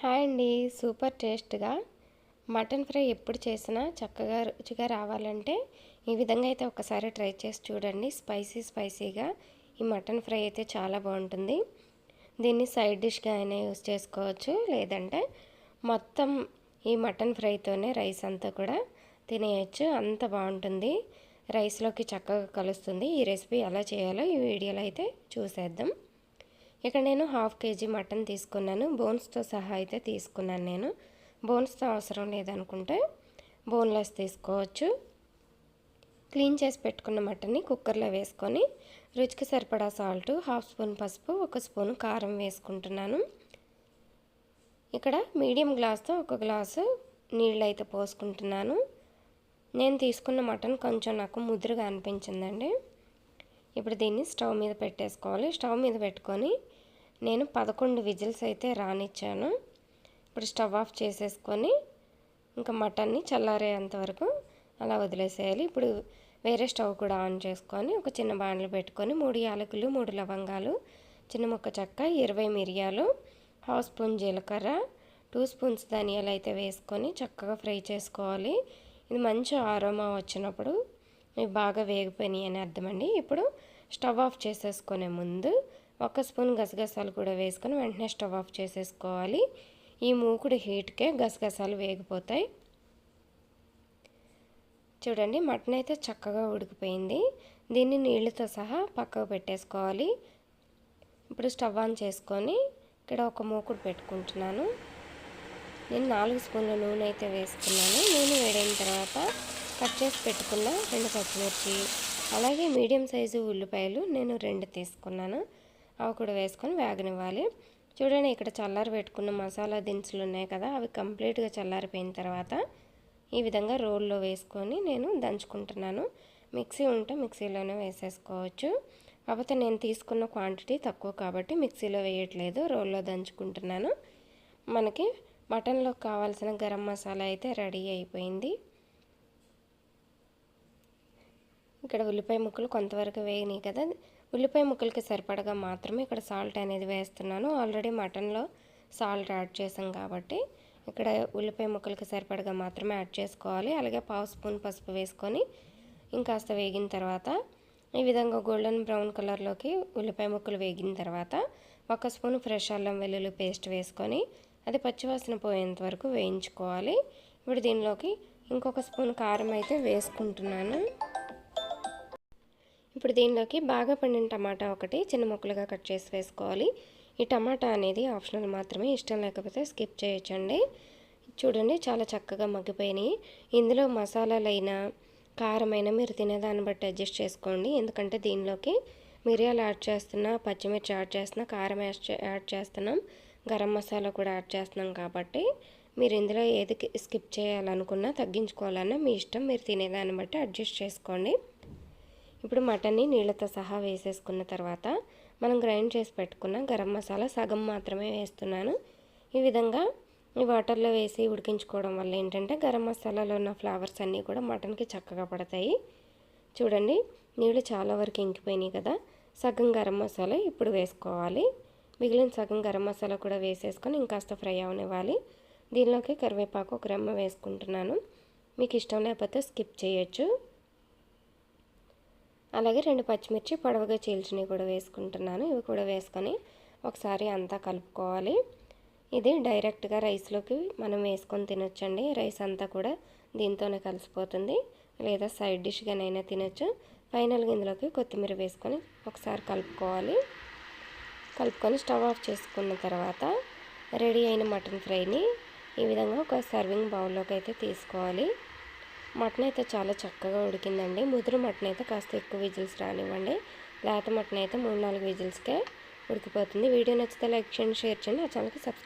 Hi అండి super టేస్ట్గా. Mutton fry ఎప్పుడు చేసినా చక్కగా రుచిగా రావాలంటే ఈ విధంగా అయితే ఒకసారి ట్రై చేసి చూడండి. స్పైసీ స్పైసీగా ఈ మటన్ ఫ్రై అయితే చాలా బాగుంటుంది. దీన్ని సైడ్ డిష్గా అయినా యూస్ చేసుకోవచ్చు. లేదంటే మొత్తం ఈ మటన్ ఫ్రైతోనే రైస్ అంతా కూడా తినేయచ్చు. అంత బాగుంటుంది. రైస్లోకి చక్కగా కలుస్తుంది. ఈ రెసిపీ ఎలా చేయాలో ఈ వీడియోలో అయితే చూసేద్దాం. ఇక్కడ నేను హాఫ్ కేజీ మటన్ తీసుకున్నాను. బోన్స్తో సహా అయితే తీసుకున్నాను నేను. బోన్స్తో అవసరం లేదనుకుంటే బోన్లెస్ తీసుకోవచ్చు. క్లీన్ చేసి పెట్టుకున్న మటన్ని కుక్కర్లో వేసుకొని రుచికి సరిపడా సాల్ట్ హాఫ్ స్పూన్ పసుపు ఒక స్పూన్ కారం వేసుకుంటున్నాను. ఇక్కడ మీడియం గ్లాస్తో ఒక గ్లాసు నీళ్ళు అయితే పోసుకుంటున్నాను. నేను తీసుకున్న మటన్ కొంచెం నాకు ముదురుగా అనిపించిందండి. ఇప్పుడు దీన్ని స్టవ్ మీద పెట్టేసుకోవాలి. స్టవ్ మీద పెట్టుకొని నేను పదకొండు విజిల్స్ అయితే రానిచ్చాను. ఇప్పుడు స్టవ్ ఆఫ్ చేసేసుకొని ఇంకా మటన్ని చల్లారేంత వరకు అలా వదిలేసేయాలి. ఇప్పుడు వేరే స్టవ్ కూడా ఆన్ చేసుకొని ఒక చిన్న బాండ్లు పెట్టుకొని మూడు యాలకులు మూడు లవంగాలు చిన్న ముక్క చెక్క ఇరవై మిరియాలు హాఫ్ స్పూన్ జీలకర్ర టూ స్పూన్స్ ధనియాలు అయితే వేసుకొని చక్కగా ఫ్రై చేసుకోవాలి. ఇది మంచి ఆరోమా వచ్చినప్పుడు ఇవి బాగా వేగిపోయినాయి అని అర్థమండి ఇప్పుడు స్టవ్ ఆఫ్ చేసేసుకునే ముందు ఒక స్పూన్ గసగసాలు కూడా వేసుకొని వెంటనే స్టవ్ ఆఫ్ చేసేసుకోవాలి. ఈ మూకుడు హీట్కే గసగసాలు వేగిపోతాయి. చూడండి మటన్ అయితే చక్కగా ఉడికిపోయింది. దీన్ని నీళ్ళతో సహా పక్కకు పెట్టేసుకోవాలి. ఇప్పుడు స్టవ్ ఆన్ చేసుకొని ఇక్కడ ఒక మూకుడు పెట్టుకుంటున్నాను. నేను నాలుగు స్పూన్ల నూనె అయితే వేసుకున్నాను. నూనె వేడైన తర్వాత కట్ చేసి పెట్టుకున్న రెండు పచ్చిమిర్చి అలాగే మీడియం సైజు ఉల్లిపాయలు నేను రెండు తీసుకున్నాను. అవి కూడా వేసుకొని వేగనివ్వాలి. చూడండి ఇక్కడ చల్లారి పెట్టుకున్న మసాలా దినుసులు ఉన్నాయి కదా అవి కంప్లీట్గా చల్లారిపోయిన తర్వాత ఈ విధంగా రోల్లో వేసుకొని నేను దంచుకుంటున్నాను. మిక్సీ ఉంటే మిక్సీలోనే వేసేసుకోవచ్చు. కాకపోతే నేను తీసుకున్న క్వాంటిటీ తక్కువ కాబట్టి మిక్సీలో వేయట్లేదు రోల్లో దంచుకుంటున్నాను. మనకి మటన్లో కావాల్సిన గరం మసాలా అయితే రెడీ అయిపోయింది. ఇక్కడ ఉల్లిపాయ ముక్కలు కొంతవరకు వేయనీ కదా. ఉల్లిపాయ ముక్కలకి సరిపడగా మాత్రమే ఇక్కడ సాల్ట్ అనేది వేస్తున్నాను. ఆల్రెడీ మటన్లో సాల్ట్ యాడ్ చేసాం కాబట్టి ఇక్కడ ఉల్లిపాయ ముక్కలకి సరిపడగా మాత్రమే యాడ్ చేసుకోవాలి. అలాగే పావు స్పూన్ పసుపు వేసుకొని ఇంకాస్త వేగిన తర్వాత ఈ విధంగా గోల్డెన్ బ్రౌన్ కలర్లోకి ఉల్లిపాయ ముక్కలు వేగిన తర్వాత ఒక స్పూన్ ఫ్రెష్ అల్లం వెల్లుల్లి పేస్ట్ వేసుకొని అది పచ్చివాసన పోయేంత వరకు వేయించుకోవాలి. ఇప్పుడు దీనిలోకి ఇంకొక స్పూన్ కారం అయితే వేసుకుంటున్నాను. ఇప్పుడు దీనిలోకి బాగా పండిన టమాటా ఒకటి చిన్న ముక్కలుగా కట్ చేసి వేసుకోవాలి. ఈ టమాటా అనేది ఆప్షనల్ మాత్రమే ఇష్టం లేకపోతే స్కిప్ చేయొచ్చండి. చూడండి చాలా చక్కగా మగ్గిపోయినాయి. ఇందులో మసాలాలైనా కారమైనా మీరు తినేదాన్ని బట్టి అడ్జస్ట్ చేసుకోండి. ఎందుకంటే దీనిలోకి మిరియాలు యాడ్ చేస్తున్నా పచ్చిమిర్చి యాడ్ చేస్తున్నా కారం యాడ్ చేస్తున్నాం. గరం మసాలా కూడా యాడ్ చేస్తున్నాం కాబట్టి మీరు ఇందులో ఏది స్కిప్ చేయాలనుకున్నా తగ్గించుకోవాలన్నా మీ ఇష్టం మీరు తినేదాన్ని బట్టి అడ్జస్ట్ చేసుకోండి. ఇప్పుడు మటన్ని నీళ్ళతో సహా వేసేసుకున్న తర్వాత మనం గ్రైండ్ చేసి పెట్టుకున్న గరం మసాలా సగం మాత్రమే వేస్తున్నాను. ఈ విధంగా ఈ వాటర్లో వేసి ఉడికించుకోవడం వల్ల ఏంటంటే గరం మసాలాలో ఉన్న ఫ్లేవర్స్ అన్నీ కూడా మటన్కి చక్కగా పడతాయి. చూడండి నీళ్ళు చాలా వరకు ఇంకిపోయినాయి కదా. సగం గరం మసాలా ఇప్పుడు వేసుకోవాలి. మిగిలిన సగం గరం మసాలా కూడా వేసేసుకొని ఇంకాస్త ఫ్రై అవనివ్వాలి. దీనిలోకి కరివేపాకు ఒక రెమ్మ వేసుకుంటున్నాను. మీకు ఇష్టం లేకపోతే స్కిప్ చేయొచ్చు. అలాగే రెండు పచ్చిమిర్చి పొడవుగా చీల్చినవి కూడా వేసుకుంటున్నాను. ఇవి కూడా వేసుకొని ఒకసారి అంతా కలుపుకోవాలి. ఇది డైరెక్ట్గా రైస్లోకి మనం వేసుకొని తినొచ్చండి. రైస్ అంతా కూడా దీంతోనే కలిసిపోతుంది. లేదా సైడ్ డిష్గానైనా తినొచ్చు. ఫైనల్గా ఇందులోకి కొత్తిమీర వేసుకొని ఒకసారి కలుపుకోవాలి. కలుపుకొని స్టవ్ ఆఫ్ చేసుకున్న తర్వాత రెడీ అయిన మటన్ ఫ్రైని ఈ విధంగా ఒక సర్వింగ్ బౌల్లోకి అయితే తీసుకోవాలి. మటన్ అయితే చాలా చక్కగా ఉడికిందండి. ముదురు మటన్ అయితే కాస్త ఎక్కువ విజిల్స్ రానివ్వండి. లేత మటన్ అయితే మూడు నాలుగు విజిల్స్కే ఉడికిపోతుంది. వీడియో నచ్చితే లైక్ చేయండి షేర్ చేయండి. ఆ ఛానల్కి సబ్స్క్రైబ్